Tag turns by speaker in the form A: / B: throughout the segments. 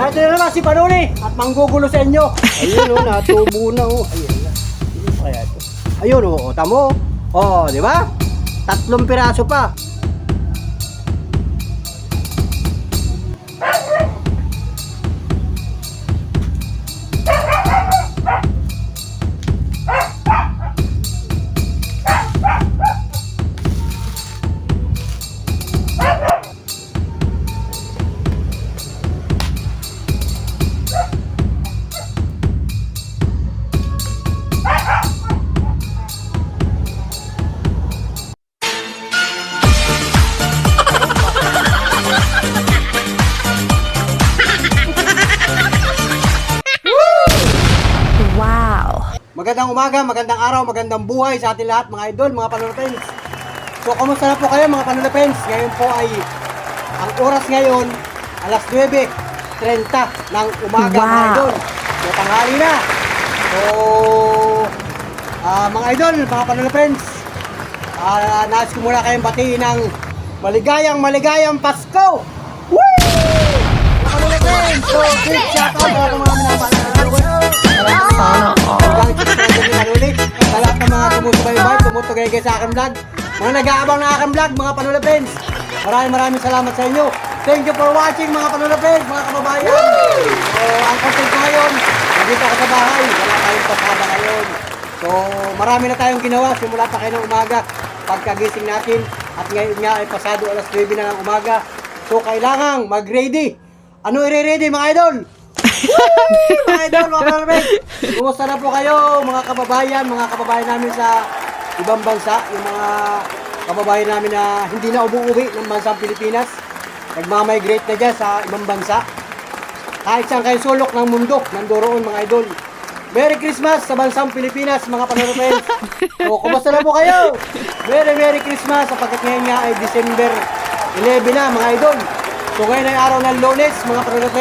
A: Ito na naman si Panuli at manggugulo sa inyo. Ayun oh, natubo na oh. Ayun na. Pa kaya ito? Ayun oh, oh, tamo. Oh, di ba? Tatlong piraso pa. Magandang umaga, magandang araw, magandang buhay sa ating lahat mga idol, mga panulapens. So, kumusta na po kayo mga panulapens? Ngayon po ay, ang oras ngayon, alas 9.30 ng umaga mga
B: Wow.
A: idol. So, tanghali na. So, ah, mga idol, mga panulapens, ah nais ko muna kayong batiin ng maligayang maligayang Pasko! Woo! Mga panulapens! So, big shout out sa mga minamahal na panulapens.
B: Sana all.
A: Sa lahat ng mga sumusubaybay, tumutugay sa aking vlog. Mga nag-aabang na aking vlog, mga Panula Friends. Maraming maraming salamat sa inyo. Thank you for watching mga Panula Friends, mga kababayan. So, ang content ko ngayon, nandito ako sa bahay. Wala tayong pasada ngayon. So, marami na tayong ginawa simula pa kayo ng umaga. Pagkagising natin, at ngayon nga ay pasado alas 9 na ng umaga. So, kailangang mag-ready. Ano i-ready mga idol? Mga idol, mga kalabit. Kumusta na po kayo, mga kababayan, mga kababayan namin sa ibang bansa, yung mga kababayan namin na hindi na umuwi ng bansang Pilipinas. Nagmamigrate na dyan sa ibang bansa. Kahit saan kayo sulok ng mundo, nandoroon mga idol. Merry Christmas sa bansang Pilipinas, mga panunod So, kumusta na po kayo? Merry Merry Christmas sapagkat ngayon nga ay December 11 na, mga idol. So, ngayon ay araw ng lunes, mga panunod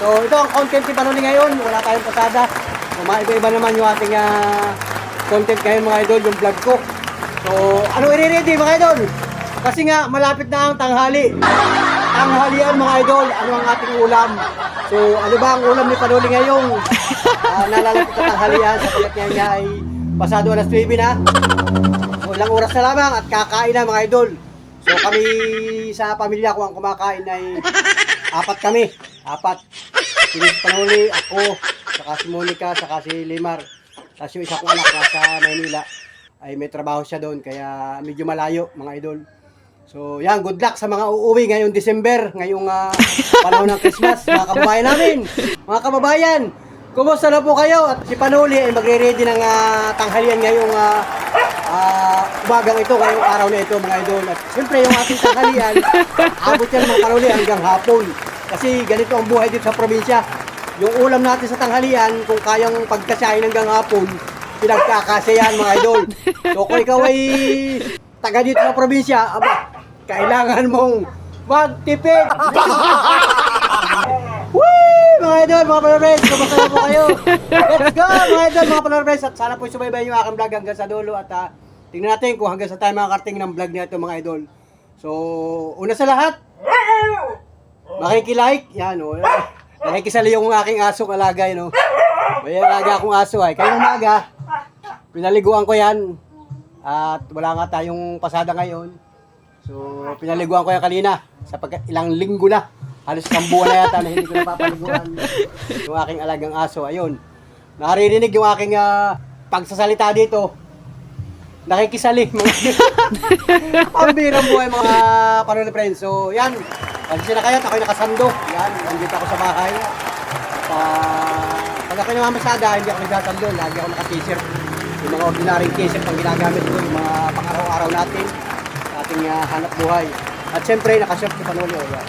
A: So, ito ang content ni Panuli ngayon. Wala tayong pasada. So, maiba-iba naman yung ating ah, content ngayon, mga idol, yung vlog ko. So, ano i-ready, mga idol? Kasi nga, malapit na ang tanghali. Tanghalian, mga idol, ano ang ating ulam? So, ano ba ang ulam ni Panuli ngayong uh, nalalapit na tanghalian sapagkat ngayon nga ay pasado alas 9 na. So, ilang oras na lamang at kakain na, mga idol. So, kami sa pamilya ko ang kumakain ay apat kami. Apat. Si Miss Panuli, ako, saka si Monica, saka si Limar. Tapos yung isa kong anak nasa Maynila ay may trabaho siya doon kaya medyo malayo mga idol. So yan, good luck sa mga uuwi ngayong December, ngayong ah, panahon ng Christmas, mga kababayan namin. Mga kababayan, kumusta na po kayo? At si Panuli ay magre-ready ng ah, tanghalian ngayong ah, ah, umagang ito, ngayong araw na ito mga idol. At siyempre yung ating tanghalian, abot yan mga Panuli hanggang hapon. Kasi ganito ang buhay dito sa probinsya. Yung ulam natin sa tanghalian, kung kayang pagkasahin hanggang hapon, pinagkakasayan mga idol. So kung ikaw ay taga dito sa probinsya, aba, kailangan mong magtipid. Woo! Mga idol, mga panarabes, kumusta na po kayo? Let's go, mga idol, mga panarabes. At sana po subaybayan yung aking vlog hanggang sa dulo. At ah, tingnan natin kung hanggang sa tayo makakarating ng vlog na ito, mga idol. So, una sa lahat, makikilike, yan o. Nakikisali yung aking asong alaga, yun o. May alaga akong aso ay. Kayong umaga, pinaliguan ko yan. At wala nga tayong pasada ngayon. So, pinaliguan ko yan kanina. Sa pagka, ilang linggo na. Halos isang buwan na yata na hindi ko napapaliguan yung aking alagang aso. Ayun. Naririnig yung aking ah, pagsasalita dito. Nakikisali. Ang birang buhay mga panunod friends. So, yan. Kasi na kayo, at ako'y nakasando. Yan, nandito ako sa bahay. Uh, pag ako'y namamasada, hindi ako nagsasando. Lagi ako naka-t-shirt. Yung mga ordinaryong t-shirt ang ginagamit ko, yung mga pang-araw-araw natin ating ah, hanap buhay. At syempre, nakashort si Panuli. Oh, yan.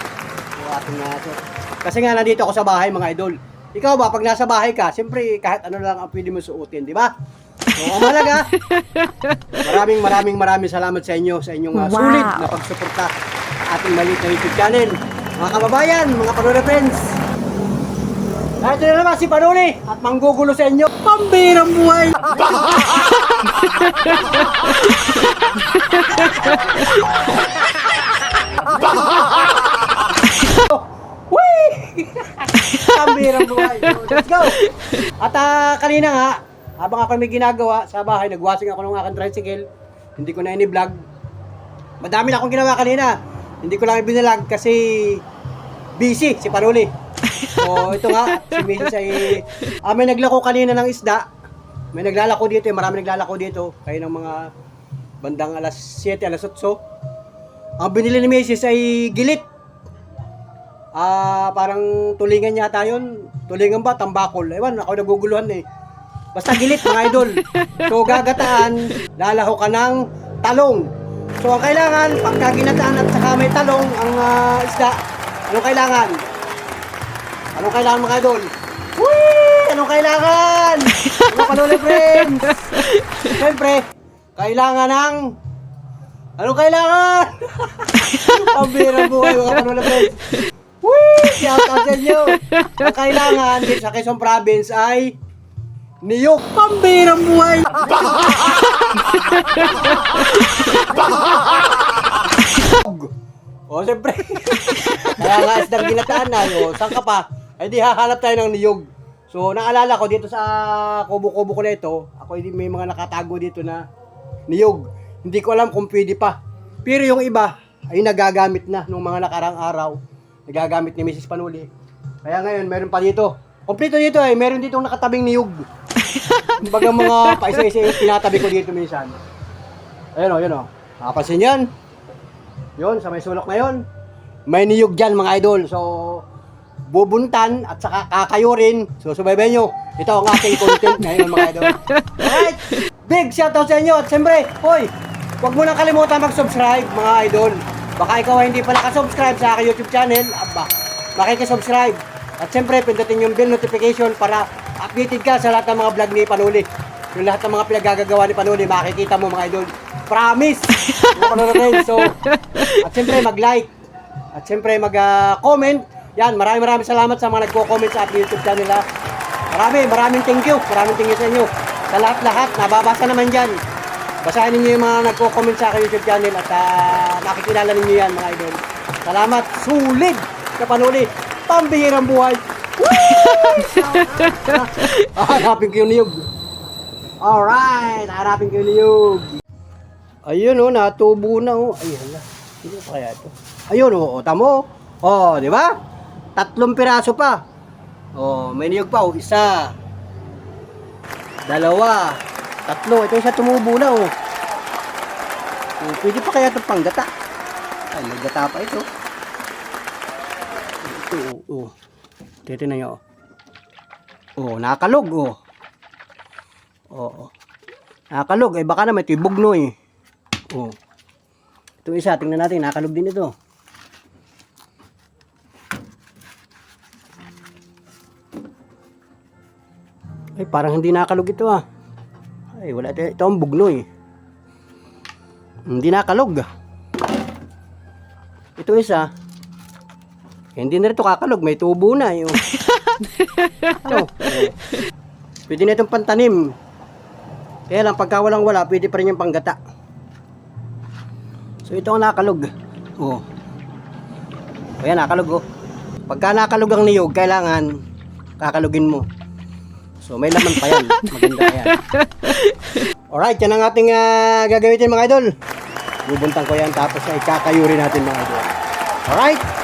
A: Yung ating uh. Kasi nga, nandito ako sa bahay, mga idol. Ikaw ba, pag nasa bahay ka, syempre, kahit ano lang ang pwede mo suotin, di ba? So, ang mahalaga, maraming maraming maraming salamat sa inyo, sa inyong uh,
B: Wow.
A: sulit na pagsuporta sa ating maliit na YouTube channel. Mga kababayan, mga Panuli friends, Ito na naman si Panuli at manggugulo sa inyo. Pambirang buhay! Whee! Pambirang buhay. Let's go! At ah, kanina nga, habang ako may ginagawa sa bahay, nagwasing ako ng aking tricycle. Hindi ko na ini-vlog. Madami na akong ginawa kanina. Hindi ko lang ibinalag kasi busy si Paruli. So ito nga, si Mrs. ay ah, may naglako kanina ng isda. May naglalako dito, eh, marami naglalako dito. Kaya ng mga bandang alas 7, alas 8. Ang binili ni Mrs. ay gilit. Ah, parang tulingan yata yun. Tulingan ba? Tambakol. Ewan, ako naguguluhan eh. Basta gilit mga idol. So gagataan, lalaho ka ng talong. So ang kailangan, pagka ginataan at saka may talong ang ah, isda, anong kailangan? Anong kailangan mga idol? Whee! Anong kailangan? Ano kanuli friends? Siyempre, kailangan ng Anong kailangan? Pambira buhay mga kanula friends. Whee! Shout out sa inyo. Ang kailangan dito sa Quezon Province ay niyog. Pambirang buhay. o, siyempre. Kaya nga, isdang ginataan na. O, saan ka pa? Ay, di hahanap tayo ng niyog. So, naalala ko dito sa kubo-kubo ko na ito, ako may mga nakatago dito na niyog. Hindi ko alam kung pwede pa. Pero yung iba ay nagagamit na nung mga nakarang araw. Nagagamit ni Mrs. Panuli. Kaya ngayon, meron pa dito. Kompleto dito eh. Meron dito nakatabing niyog. Kumbaga mga paisa-isa yung tinatabi ko dito minsan. Ayun o, yun o. Nakapansin yan. Yun, sa may sulok na yun. May niyog dyan mga idol. So, bubuntan at saka kakayurin. So, subaybayan nyo. Ito ang ating content ngayon mga idol. Alright! Big shoutout sa inyo. At siyempre, hoy, huwag mo nang kalimutan mag-subscribe mga idol. Baka ikaw ay hindi pa nakasubscribe sa aking YouTube channel. Aba, makikisubscribe. At siyempre, pindutin yung bell notification para updated ka sa lahat ng mga vlog ni Panuli. Yung lahat ng mga pinagagagawa ni Panuli, makikita mo mga idol. Promise! Mga panonood So, at siyempre, mag-like. At siyempre, mag-comment. Yan, maraming maraming salamat sa mga nagko-comment sa ating YouTube channel ha. Marami, maraming thank you. Maraming thank you sa inyo. Sa lahat-lahat, nababasa naman dyan. Basahin ninyo yung mga nagko-comment sa aking YouTube channel at ah, nakikilala ninyo yan mga idol. Salamat, sulit na panuli. Pambihirang buhay. Ah, Hanapin ko yung niyog. Alright, hanapin ko yung niyog. Ayun oh, natubo na oh. Ay, hala. Sino kaya ito? Ayun oh, oh, tamo. Oh, di ba? Tatlong piraso pa. Oh, may niyog pa oh. Isa. Dalawa. Tatlo. Ito isa tumubo na oh. oh pwede pa kaya itong panggata? Ay, may gata pa ito. Ito oh. oh. Titignan nyo oh. Oh, nakakalog oh. Oo. Nakakalog. Eh, baka naman ito yung bugno eh. Oo. Ito isa, tingnan natin. Nakakalog din ito. Ay, parang hindi nakakalog ito ah. Ay, wala ito. Ito ang bugno eh. Hindi nakakalog. Ito isa. Hindi na ito kakalog. May tubo na. Yung... ano? Pwede na itong pantanim. Kaya lang, pagka walang wala, pwede pa rin yung panggata. So, ito ang nakalog. Oo. O yan, nakalog oh. Pagka nakalog ang niyog, kailangan kakalugin mo. So, may laman pa yan. Maganda yan. Alright, yan ang ating ah, gagamitin mga idol. Bubuntang ko yan, tapos ay kakayuri natin mga idol. Alright?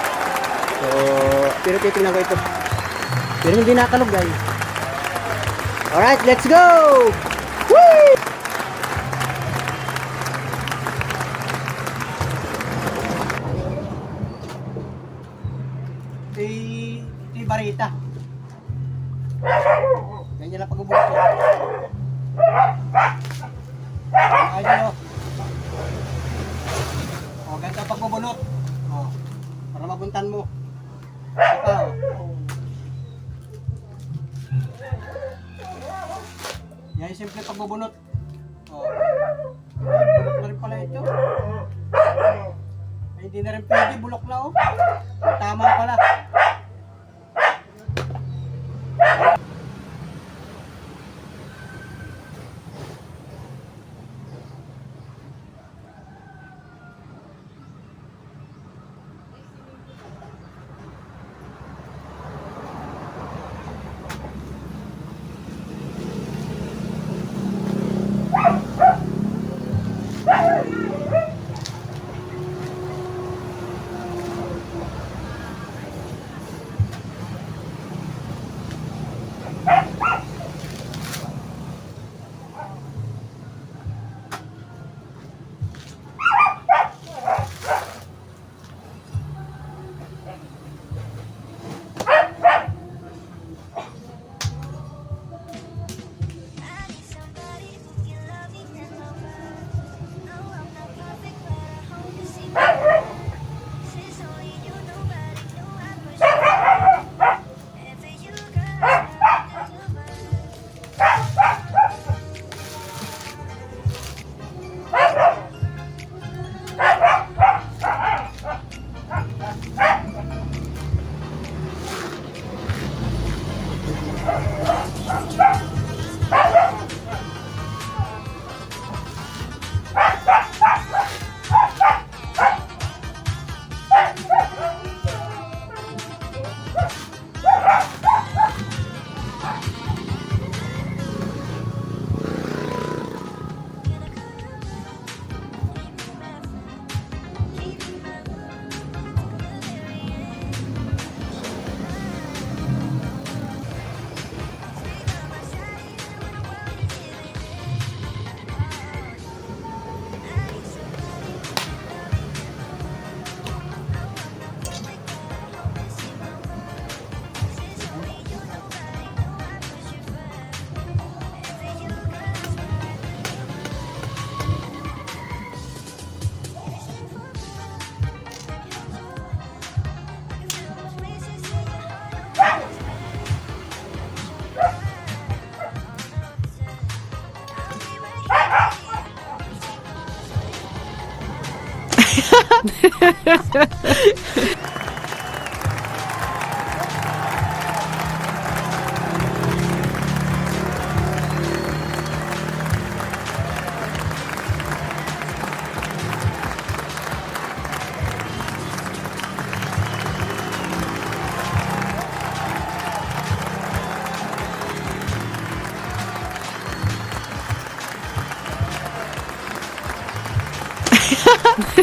A: Pero titingnan ko ito. Pero hindi nakalog guys. Alright, let's go! Woo! Ito barita. Ganyan lang pag-ubulot ハハハハ。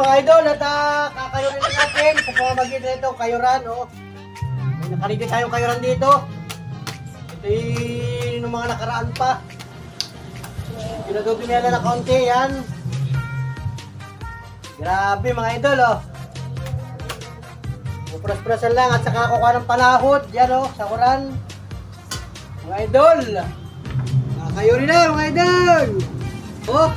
A: mga idol, at uh, kakayurin na natin sa pamamagitan nito, kayuran, oh. Nakalito tayong kayuran dito. Ito yung mga nakaraan pa. Pinadubi nila na kaunti, yan. Grabe mga idol, oh. Pras-prasan lang at saka kukuha ng panahod, yan oh, sa kuran. Mga idol, kakayurin na mga idol. Oh,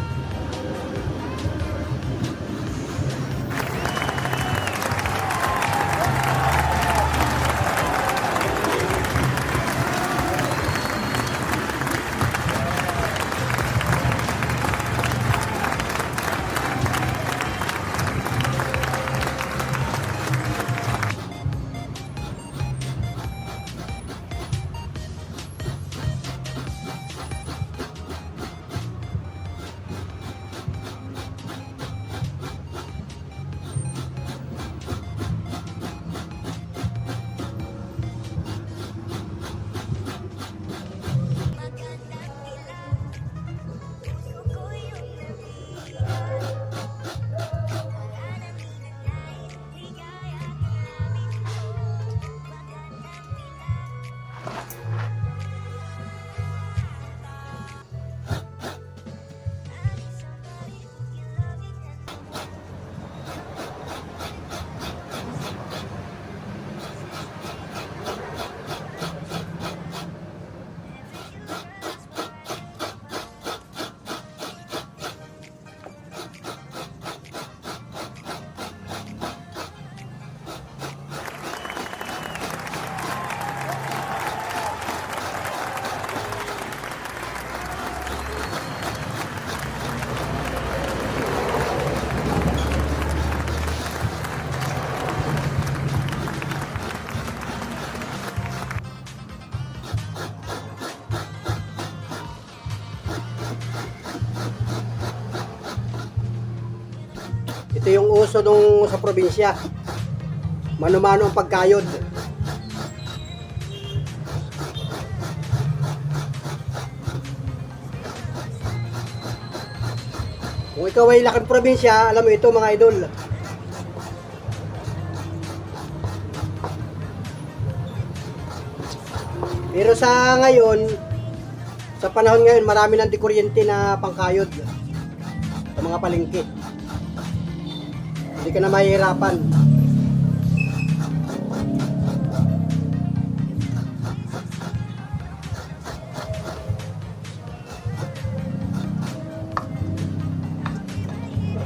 A: uso nung sa probinsya. Mano-mano ang pagkayod. Kung ikaw ay lakad probinsya, alam mo ito mga idol. Pero sa ngayon, sa panahon ngayon, marami ng dikuryente na pangkayod sa mga palengke. Ka na mahihirapan.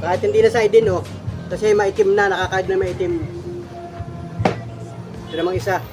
A: Kahit hindi na sa idin, oh. Kasi maitim na, nakakahid na maitim. Ito namang isa.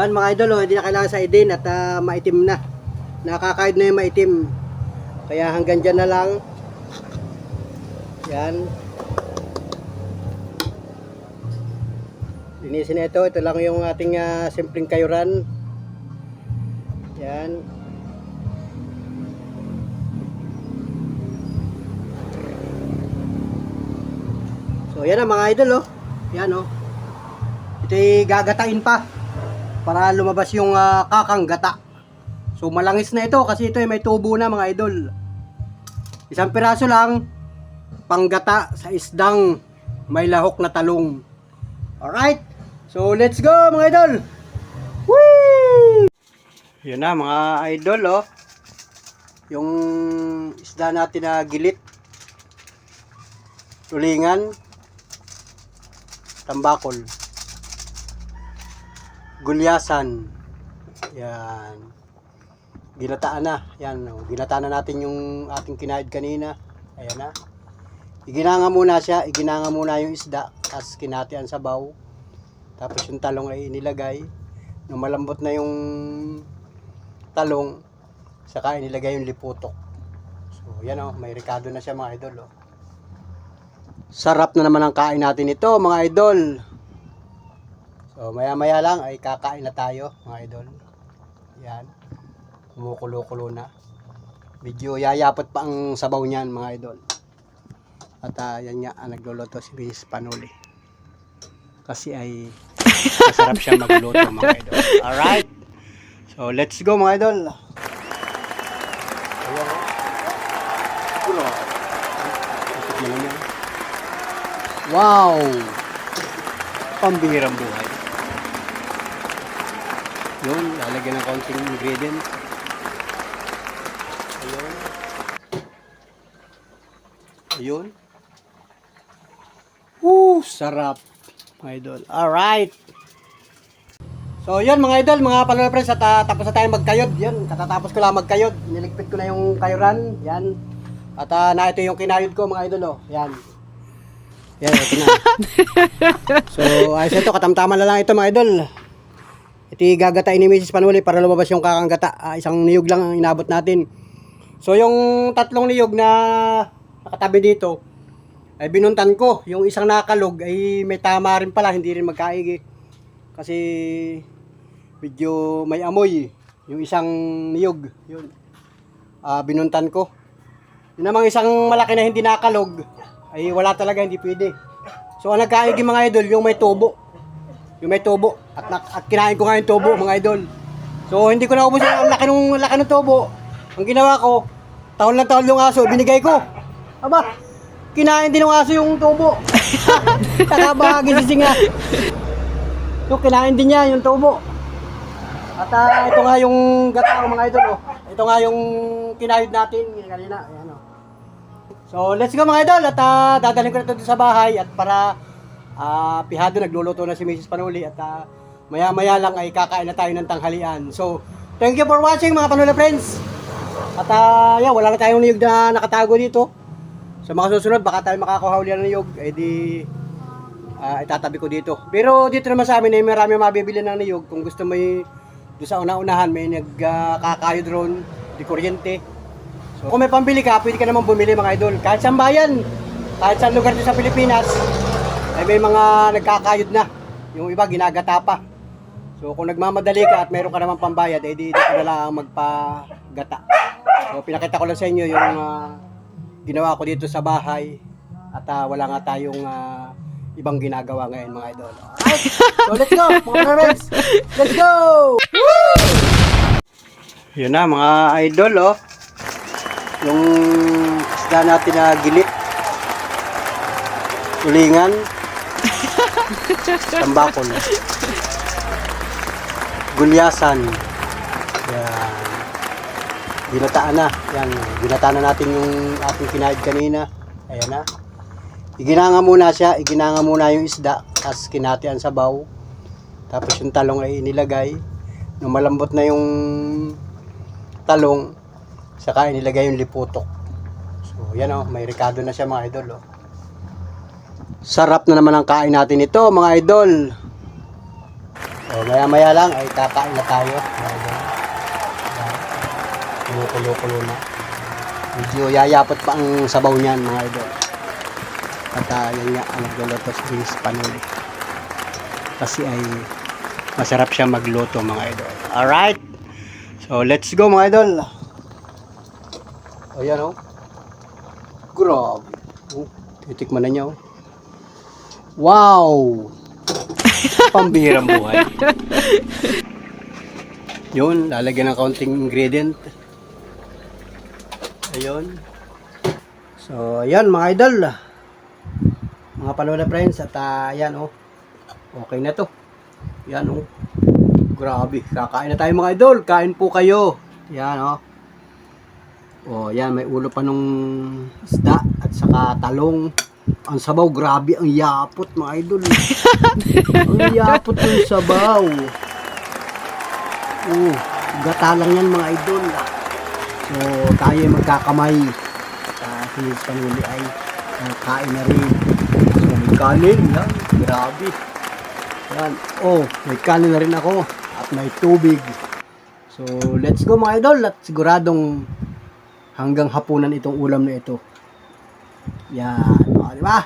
A: Yan mga idol, oh, hindi na kailangan sa idin at ah, maitim na. Nakakahid na yung maitim. Kaya hanggang dyan na lang. Yan. Linisin na ito. Ito lang yung ating ah, simpleng kayuran. Yan. So yan ang mga idol oh. Yan oh. Ito'y gagatain pa para lumabas yung ah, kakang gata. So malangis na ito kasi ito ay may tubo na mga idol. Isang piraso lang panggata sa isdang may lahok na talong. Alright. So let's go mga idol. Whee! Yun na mga idol oh. Yung isda natin na gilit. Tulingan. Tambakol. Gulyasan. Yan. Ginataan na. Yan. oh. Ginataan na natin yung ating kinaid kanina. Ayan na. Iginanga muna siya. Iginanga muna yung isda. Tapos kinati ang sabaw. Tapos yung talong ay inilagay. Nung malambot na yung talong, saka inilagay yung liputok. So, yan o. May rekado na siya mga idol. Oh. Sarap na naman ang kain natin ito mga idol. So maya maya lang ay kakain na tayo mga idol. Yan. Kumukulo-kulo na. Medyo yayapot pa ang sabaw niyan mga idol. At ah, yan nga ang nagluluto si Mrs. Panuli. Kasi ay masarap siya magluto mga idol. Alright. So let's go mga idol. Ayan. Kulo. Wow! Pambihirang buhay. Yun, lalagyan ng konting ingredient. Ayun. Ayun. Woo, sarap. Mga idol. Alright. So, yun mga idol, mga panonood friends, at ah, tapos na tayo magkayod. Yun, katatapos ko lang magkayod. Niligpit ko na yung kayuran. Yan. At ah, na ito yung kinayod ko mga idol, oh. Yan. Yan, ito na. so, ayos ito, katamtaman na lang ito mga idol. Yung gagatain ni Mrs. Panuli para lumabas yung kakang Ah, isang niyog lang ang inabot natin. So, yung tatlong niyog na nakatabi dito, ay binuntan ko. Yung isang nakalog ay may tama rin pala, hindi rin magkaig eh. Kasi medyo may amoy. Yung isang niyog, yun. Ah, binuntan ko. Yun namang isang malaki na hindi nakalog, ay wala talaga, hindi pwede. So, ang nagkaig yung mga idol, yung may tubo. Yung may tubo. At, nak- at kinain ko nga yung tubo, mga idol. So, hindi ko na ubos yung laki ng, laki ng tubo. Ang ginawa ko, taon lang taon yung aso, binigay ko. Aba, kinain din ng aso yung tubo. Nakabahagi si Singa. So, kinain din niya yung tubo. At ah, ito nga yung gata mga idol. Oh. Ito nga yung kinayod natin kanina. Ayan, oh. So, let's go mga idol. At ah, dadalhin ko na ito sa bahay. At para ah, pihado, nagluluto na si Mrs. Panuli. At ah, maya-maya lang ay kakain na tayo ng tanghalian. So, thank you for watching mga Panuli friends. At ah, yeah, wala na tayong niyog na nakatago dito. Sa mga susunod, baka tayo makakuha uli ng niyog. Eh di, ah, itatabi ko dito. Pero dito naman sa amin ay marami mabibili ng niyog. Kung gusto mo y- doon sa una-unahan, may nagkakayo drone, di kuryente. So, kung may pambili ka, pwede ka naman bumili mga idol. Kahit saan bayan, kahit saan lugar dito sa Pilipinas, ay may mga nagkakayod na. Yung iba, ginagata pa. So, kung nagmamadali ka at meron ka naman pambayad, eh di dito na lang magpagata. So, pinakita ko lang sa inyo yung ah, ginawa ko dito sa bahay. At ah, wala nga tayong ah, ibang ginagawa ngayon mga idol. Alright, so let's go mga friends. Let's go! Yun na mga idol oh. Yung isda natin na gili. Tulingan. Tambakol. Gulyasan. Yan. Ginataan na. Yan. Ginataan na natin yung ating kinahid kanina. Ayan na. Iginanga muna siya. Iginanga muna yung isda. Tapos kinati ang sabaw. Tapos yung talong ay inilagay. Nung malambot na yung talong, saka inilagay yung liputok. So, yan o. May ricado na siya mga idol o. Sarap na naman ang kain natin ito mga idol. So, maya maya lang ay kakain na tayo. Kumukulo-kulo na. Medyo yayapot pa ang sabaw niyan mga idol. At uh, yan nga ang nagluluto Miss Panuli. Kasi ay masarap siya magluto mga idol. Alright. So let's go mga idol. O yan o. Grabe. Oh, titikman na niya o. Wow! Pambihirang buhay. Yun, lalagyan ng kaunting ingredient. Ayun. So, ayan mga idol. Mga palola friends at ah, ayan oh. Okay na to. Yan oh. Grabe, kakain na tayo mga idol. Kain po kayo. Yan oh. Oh, yan may ulo pa nung isda at saka talong. Ang sabaw, grabe ang yapot mga idol. ang yapot ng sabaw. Oh, gata lang yan mga idol. So, tayo ay magkakamay. Uh, si Panuli ay uh, kain na rin. So, may kanin. Yan, grabe. Yan. Oh, may kanin na rin ako. At may tubig. So, let's go mga idol. At siguradong hanggang hapunan itong ulam na ito. Yan. O, di ba?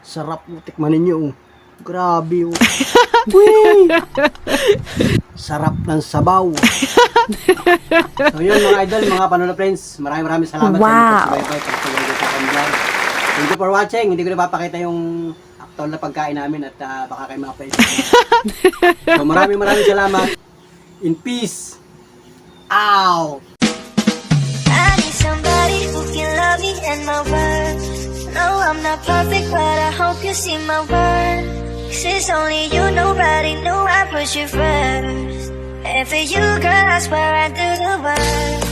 A: Sarap mo. Tikman ninyo. oh. Grabe. Oh. Whee! Sarap ng sabaw. so yun mga idol, mga Panola friends. Maraming maraming salamat
B: Wow.
A: sa inyo. Pagsubaybay, sa akin vlog. Thank you for watching. Hindi ko na papakita yung actual na pagkain namin at ah, baka kayo mapaisip. so maraming maraming salamat. In peace. Out.
C: and my words. No, I'm not perfect, but I hope you see my worth. Since only you, nobody knew I put you first. And for you, girl, I swear I do the work.